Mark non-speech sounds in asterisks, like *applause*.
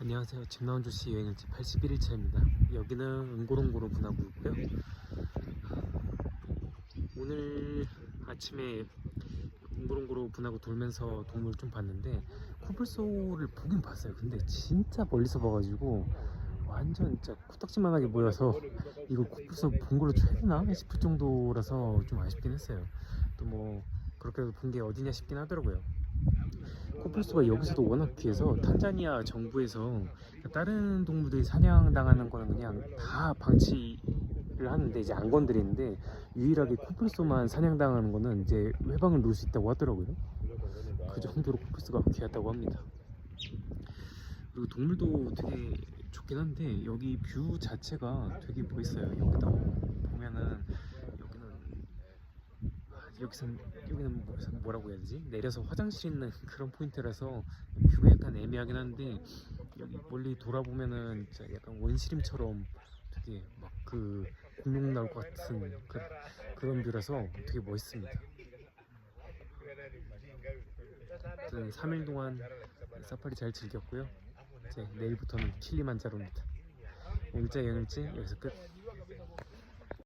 안녕하세요. 김나원주씨 여행일지 81일차입니다. 여기는 은고롱고로 분하고 있고요. 오늘 아침에 은고롱고로 분하고 돌면서 동물 좀 봤는데 코뿔소를 보긴 봤어요. 근데 진짜 멀리서 봐가지고 완전 진짜 코딱지만하게 보여서 이거 코뿔소 본 걸로 되나 싶을 정도라서 좀 아쉽긴 했어요. 또 뭐 그렇게 본 게 어디냐 싶긴 하더라고요. 코뿔소가 여기서도 워낙 귀해서 탄자니아 정부에서 다른 동물들이 사냥당하는 거는 그냥 다 방치를 하는데 이제 안 건드리는데 유일하게 코뿔소만 사냥당하는 거는 이제 회방을 놓을 수 있다고 하더라고요. 그 정도로 코뿔소가 귀하다고 합니다. 그리고 동물도 되게 좋긴 한데 여기 뷰 자체가 되게 멋있어요. 여기다 보면은 여기는 여기서 여기는 뭐- 뭐라고 해야 되지? 내려서 화장실 있는 *laughs* 그런 포인트라서 뷰가 약간 애매하긴 한데 여기 멀리 돌아보면은 진짜 약간 원시림처럼 되게 막 그 공룡 나올 것 같은 그, 그런 뷰라서 되게 멋있습니다. 아무튼 3일 동안 사파리 잘 즐겼고요. 이제 내일부터는 킬리만자로입니다. 오늘자 영일지 여기서 끝.